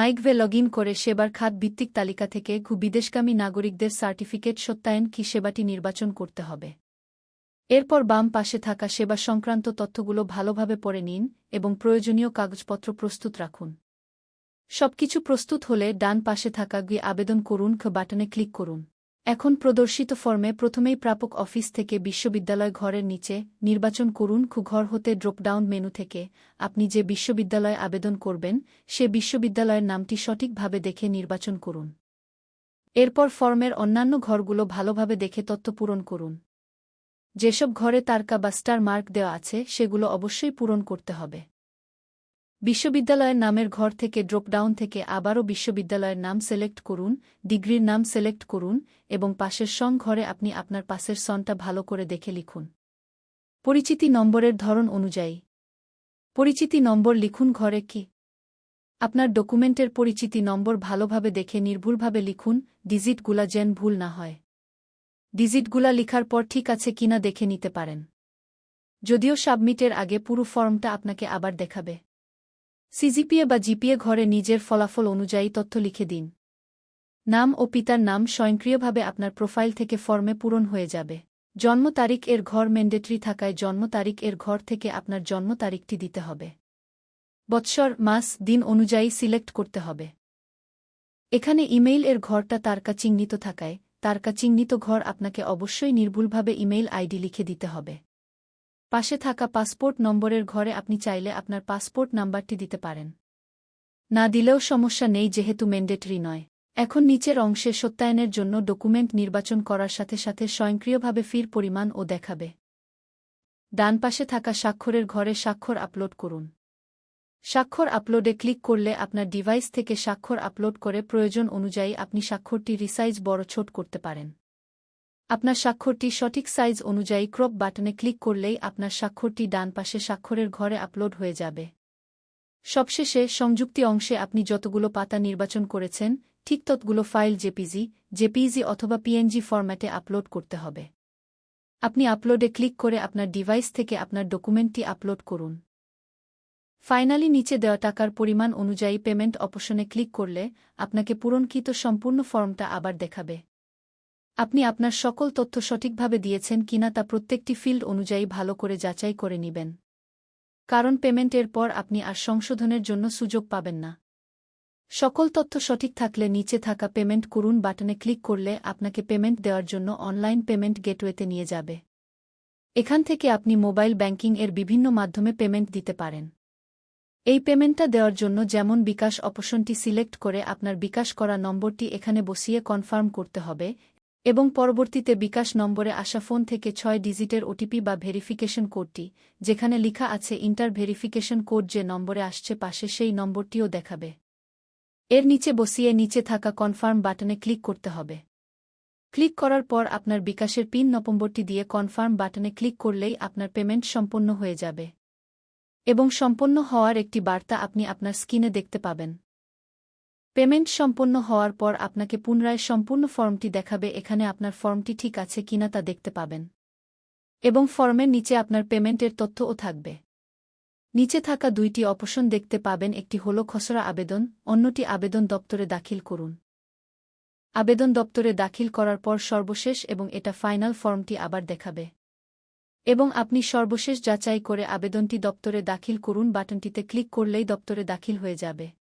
মাইকভে log in করে সেবার খাত ভিত্তিক তালিকা থেকে ঘু বিদেশগামী নাগরিকদের সার্টিফিকেট সত্যায়ন কি সেবাটি নির্বাচন করতে হবে। এরপর বাম পাশে থাকা সেবা সংক্রান্ত তথ্যগুলো ভালোভাবে পড়ে নিন এবং প্রয়োজনীয় কাগজপত্র প্রস্তুত রাখুন। সবকিছু প্রস্তুত হলে ডান পাশে থাকা গিয়ে আবেদন করুন খ বাটনে ক্লিক করুন। এখন প্রদর্শিত ফর্মে প্রথমেই প্রাপক অফিস থেকে বিশ্ববিদ্যালয় ঘরের নিচে নির্বাচন করুন ঘর হতে ড্রপডাউন মেনু থেকে। আপনি যে বিশ্ববিদ্যালয়ে আবেদন করবেন, সে বিশ্ববিদ্যালয়ের নামটি সঠিকভাবে দেখে নির্বাচন করুন। এরপর ফর্মের অন্যান্য ঘরগুলো ভালোভাবে দেখে তথ্য পূরণ করুন। যেসব ঘরে তারকা বা স্টার মার্ক দেওয়া আছে, সেগুলো অবশ্যই পূরণ করতে হবে। বিশ্ববিদ্যালয়ের নামের ঘর থেকে ড্রপডাউন থেকে আবারও বিশ্ববিদ্যালয়ের নাম সিলেক্ট করুন, ডিগ্রির নাম সিলেক্ট করুন এবং পাশের সং ঘরে আপনি আপনার পাশের সনটা ভালো করে দেখে লিখুন। পরিচিতি নম্বরের ধরন অনুযায়ী। পরিচিতি নম্বর লিখুন ঘরে কি? আপনার ডকুমেন্টের পরিচিতি নম্বর ভালোভাবে দেখে নির্ভুলভাবে লিখুন, ডিজিটগুলা যেন ভুল না হয়। ডিজিটগুলা লিখার পর ঠিক আছে কিনা দেখে নিতে পারেন। যদিও সাবমিটের আগে পুরো ফর্মটা আপনাকে আবার দেখাবে। সিজিপিএ বা জিপিএ ঘরে নিজের ফলাফল অনুযায়ী তথ্য লিখে দিন। নাম ও পিতার নাম স্বয়ংক্রিয়ভাবে আপনার প্রোফাইল থেকে ফর্মে পূরণ হয়ে যাবে। জন্ম তারিখ এর ঘর ম্যান্ডেটরি থাকায় জন্ম তারিখ এর ঘর থেকে আপনার জন্ম তারিখটি দিতে হবে। বৎসর, মাস, দিন অনুযায়ী সিলেক্ট করতে হবে। এখানে ইমেইল এর ঘরটা তারকা চিহ্নিত থাকায়, তারকা চিহ্নিত ঘর আপনাকে অবশ্যই নির্ভুলভাবে ইমেইল আইডি লিখে দিতে হবে। পাশে থাকা পাসপোর্ট নম্বরের ঘরে আপনি চাইলে আপনার পাসপোর্ট নাম্বারটি দিতে পারেন। না দিলেও সমস্যা নেই যেহেতু ম্যান্ডেটরি নয়। এখন নিচের অংশে সত্যায়নের জন্য ডকুমেন্ট নির্বাচন করার সাথে সাথে স্বয়ংক্রিয়ভাবে ফির পরিমাণ ও দেখাবে। ডান পাশে থাকা স্বাক্ষরের ঘরে স্বাক্ষর আপলোড করুন। স্বাক্ষর আপলোডে ক্লিক করলে আপনার ডিভাইস থেকে স্বাক্ষর আপলোড করে প্রয়োজন অনুযায়ী আপনি স্বাক্ষরটি রিসাইজ বড় ছোট করতে পারেন। আপনার স্বাক্ষরটি সঠিক সাইজ অনুযায়ী ক্রপ বাটনে ক্লিক করলেই আপনার স্বাক্ষরটি ডান পাশে স্বাক্ষরের ঘরে আপলোড হয়ে যাবে। সবশেষে, সংযুক্তি অংশে আপনি যতগুলো পাতা নির্বাচন করেছেন, ঠিক ততগুলো ফাইল জেপিজি জেপিজি অথবা পিএনজি ফরম্যাটে আপলোড করতে হবে। আপনি আপলোডে ক্লিক করে আপনার ডিভাইস থেকে আপনার ডকুমেন্টটি আপলোড করুন। ফাইনালি নিচে দেওয়া টাকার পরিমাণ অনুযায়ী পেমেন্ট অপশনে ক্লিক করলে আপনাকে পূরণকৃত সম্পূর্ণ ফর্মটা আবার দেখাবে। আপনি আপনার সকল তথ্য সঠিকভাবে দিয়েছেন কিনা তা প্রত্যেকটি ফিল্ড অনুযায়ী ভালো করে যাচাই করে নিবেন। কারণ পেমেন্টের পর আপনি আর সংশোধনের জন্য সুযোগ পাবেন না। সকল তথ্য সঠিক থাকলে নিচে থাকা পেমেন্ট করুন বাটনে ক্লিক করলে আপনাকে পেমেন্ট দেওয়ার জন্য অনলাইন পেমেন্ট গেটওয়েতে নিয়ে যাবে। এখান থেকে আপনি মোবাইল ব্যাংকিং এর বিভিন্ন মাধ্যমে পেমেন্ট দিতে পারেন। এই পেমেন্টটা দেওয়ার জন্য যেমন বিকাশ অপশনটি সিলেক্ট করে আপনার বিকাশ করা নম্বরটি এখানে বসিয়ে কনফার্ম করতে হবে এবং পরবর্তীতে বিকাশ নম্বরে আসা ফোন থেকে ছয় ডিজিটের ওটিপি বা ভেরিফিকেশন কোডটি, যেখানে লিখা আছে ইন্টার ভেরিফিকেশন কোড যে নম্বরে আসছে পাশে সেই নম্বরটিও দেখাবে। এর নিচে বসিয়ে নিচে থাকা কনফার্ম বাটনে ক্লিক করতে হবে। ক্লিক করার পর আপনার বিকাশের পিন নম্বরটি দিয়ে কনফার্ম বাটনে ক্লিক করলেই আপনার পেমেন্ট সম্পন্ন হয়ে যাবে। এবং সম্পন্ন হওয়ার একটি বার্তা আপনি আপনার স্ক্রিনে দেখতে পাবেন। পেমেন্ট সম্পন্ন হওয়ার পর আপনাকে পুনরায় সম্পূর্ণ ফর্মটি দেখাবে এখানে আপনার ফর্মটি ঠিক আছে কিনা তা দেখতে পাবেন। এবং ফর্মের নিচে আপনার পেমেন্টের তথ্যও থাকবে। নিচে থাকা দুইটি অপশন দেখতে পাবেন, একটি হল খসড়া আবেদন, অন্যটি আবেদন দপ্তরে দাখিল করুন। আবেদন দপ্তরে দাখিল করার পর সর্বশেষ এবং এটা ফাইনাল ফর্মটি আবার দেখাবে। এবং আপনি সর্বশেষ যাচাই করে আবেদনটি দপ্তরে দাখিল করুন, বাটনটিতে ক্লিক করলেই দপ্তরে দাখিল হয়ে যাবে।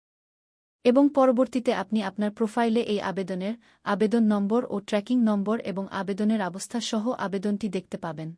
এবং পরবর্তীতে আপনি আপনার প্রোফাইলে এই আবেদনের আবেদন নম্বর ও ট্র্যাকিং নম্বর এবং আবেদনের অবস্থা সহ আবেদনটি দেখতে পাবেন।